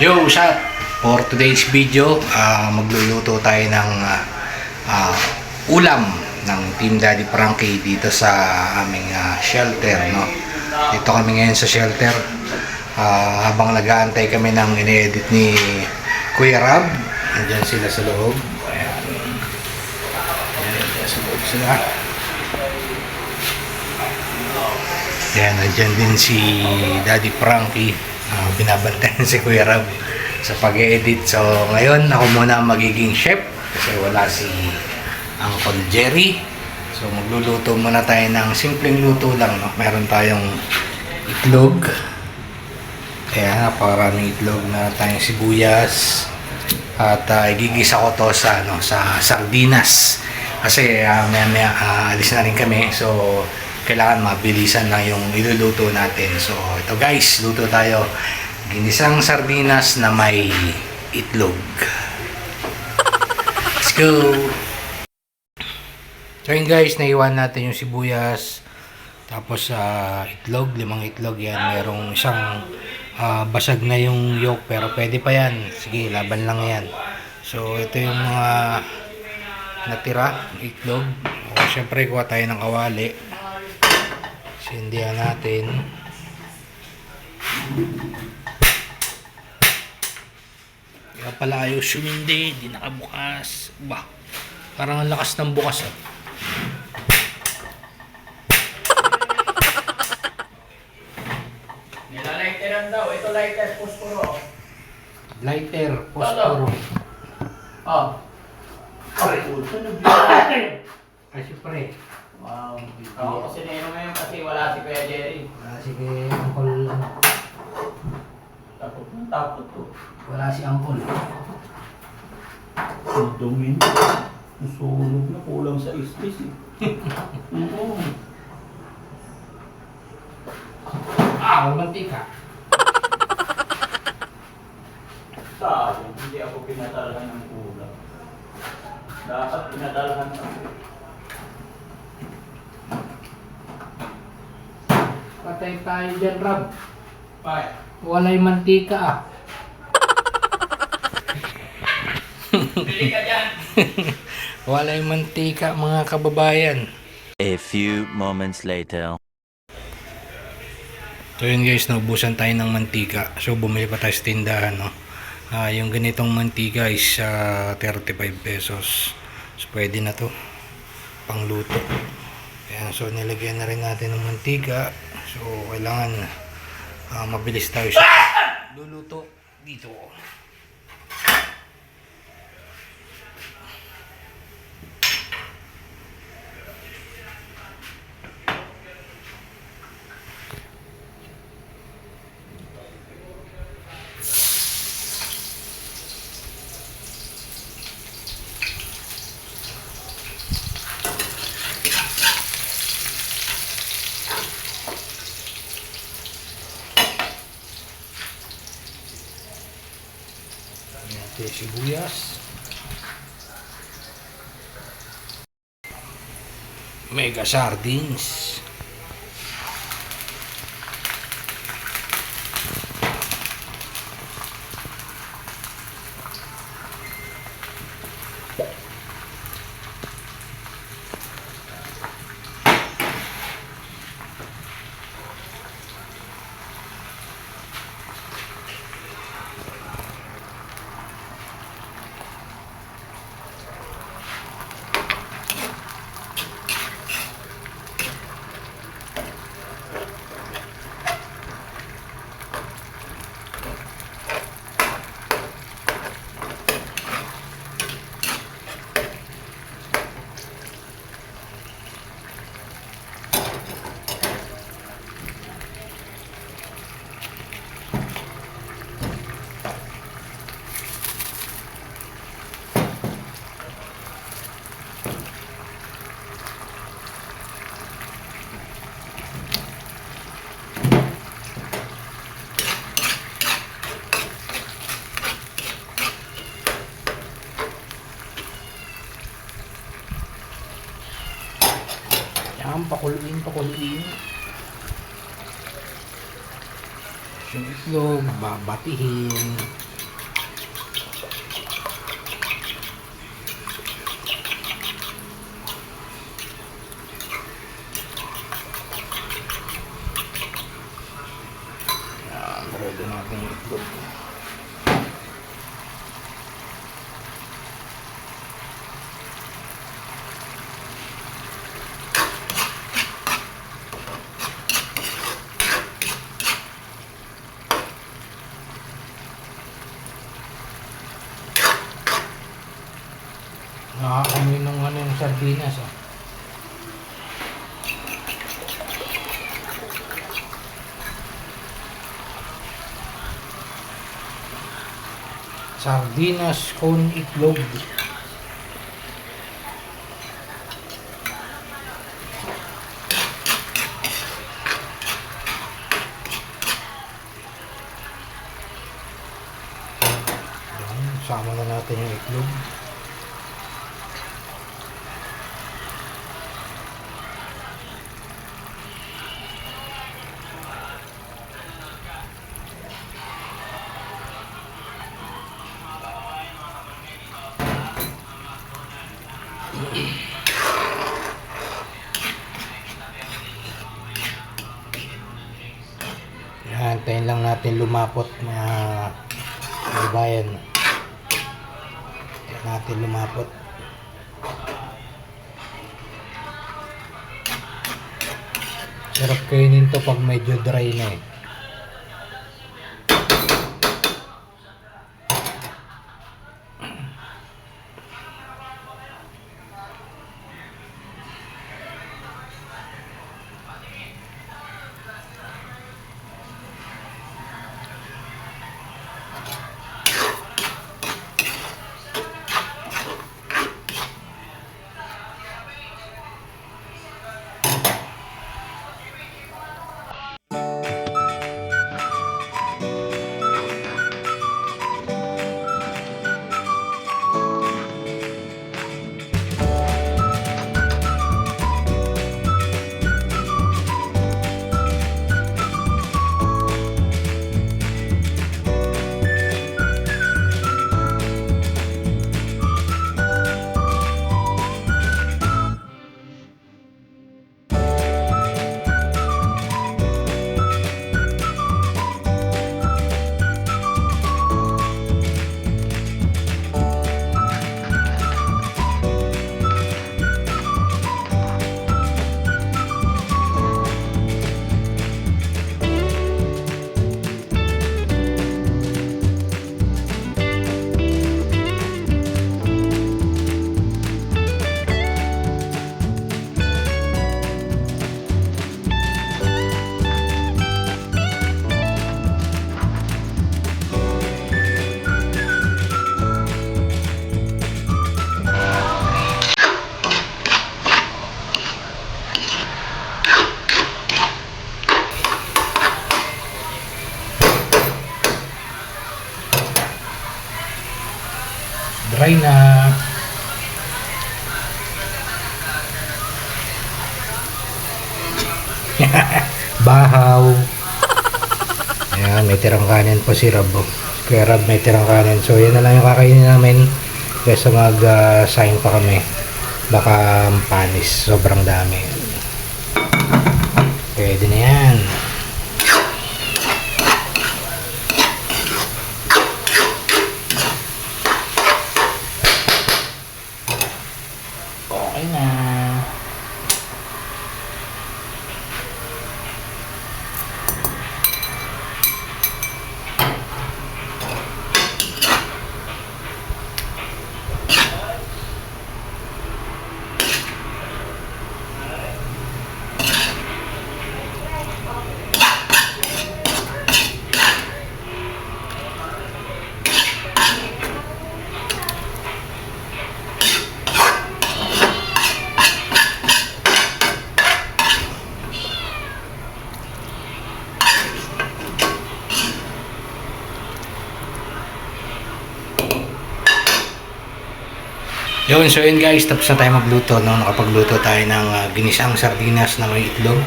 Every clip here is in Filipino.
Yo, shot! For today's video, ah, magluluto tayo ng ah, ah, ulam ng Team Daddy Frankie dito sa aming ah, shelter. No? Dito kami ngayon sa shelter. Ah, habang nag-aantay kami ng ine-edit ni Kuya Rab. Andyan sila sa loob. Ayan. Ayan, sa loob din si Daddy Frankie. Uh, binabantayan si Kuya Rab sa pag-edit. So, ngayon, ako muna magiging chef kasi wala si Uncle Jerry. So, magluluto muna tayo ng simpleng luto lang. No? Meron tayong itlog. Ayan, napakaraming itlog na tayong sibuyas. At uh, igigisa ko to sa, ano, sa sardinas. Kasi uh, maya maya ah, alis na rin kami. So, kailangan mabilisan lang yung iluluto natin. So, ito guys, luto tayo. Ginisang sardinas na may itlog. Let's go! So yun guys, naiwan natin yung sibuyas. Tapos sa itlog, limang itlog yan. Merong isang ah, basag na yung yolk pero pwede pa yan. Sige, laban lang yan. So ito yung mga natira, itlog. O, syempre kuha tayo ng kawali. Sindihan natin. Kaya pala ayaw sumindi, di nakabukas. Bah, parang ang lakas ng bukas ah. Nilalighter daw. Ito lighter, puspuro. Lighter, posporo. Oh. Ay, puto na. Ay, siyempre. Wow. Ako kasi nero ngayon kasi wala si Kuya Jerry. Wala si kay Uncle. Takot to. Wala si Uncle. Ang dumi. Nasunog na kulang sa istis eh. Oo. Ah, wala mantika. Sayang, hindi ako pinadalahan ng kulang. Dapat pinadalahan ako. Patay tayo dyan, Rob. Bye. Walay mantika ah. Bili ka dyan. Walay mantika mga kababayan. A few moments later. So yun guys, naubusan tayo ng mantika. So bumili pa tayo sa tindahan. No? Ah, yung ganitong mantika is ah, 35 pesos. So pwede na to. Pangluto. Ayan, so nilagyan na rin natin ng mantika. So kailangan ah, mabilis tayo sa luluto dito. Ayan natin yung sibuyas. Mega sardines. Yan, pakuluin, pakuluin. Yung itlog, babatihin. Yan, ready natin yung itlog. Nakakamoy ng ano yung sardinas ah. Sardinas con itlog. Sama na natin yung itlog. Yan, tayin lang natin lumapot mga bayan. Tayin natin lumapot. Sarap kainin to pag medyo dry na eh. Dry na. Bahaw. Ayan, may tirang kanin po si Rab. oh. Kuya Rab may tirang kanin. So, yan na lang yung kakainin namin. Kesa mag-sign pa kami. Baka panis. Sobrang dami. Pwede na yan. Okay na. Yun, so yun guys, tapos na tayo magluto. No? Nakapagluto tayo ng ah, ginisang sardinas na may itlog.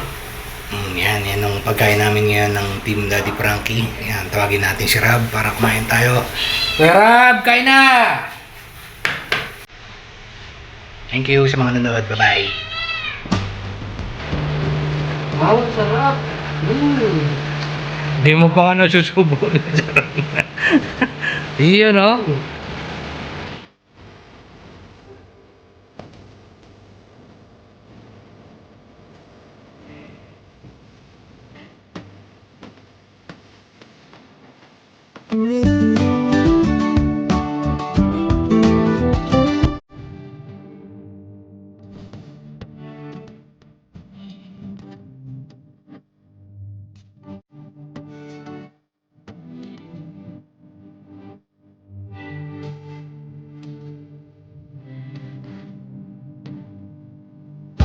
Mm, Yan, yan ang pagkain namin ngayon ng Team Daddy Frankie. Yan, tawagin natin si Rab para kumain tayo. Kuya Rab, kain na! Thank you sa mga nanonood. Bye-bye. Wow, sarap. Mm. Hindi mo pa nga nasusubo. Iyon, no? Mm.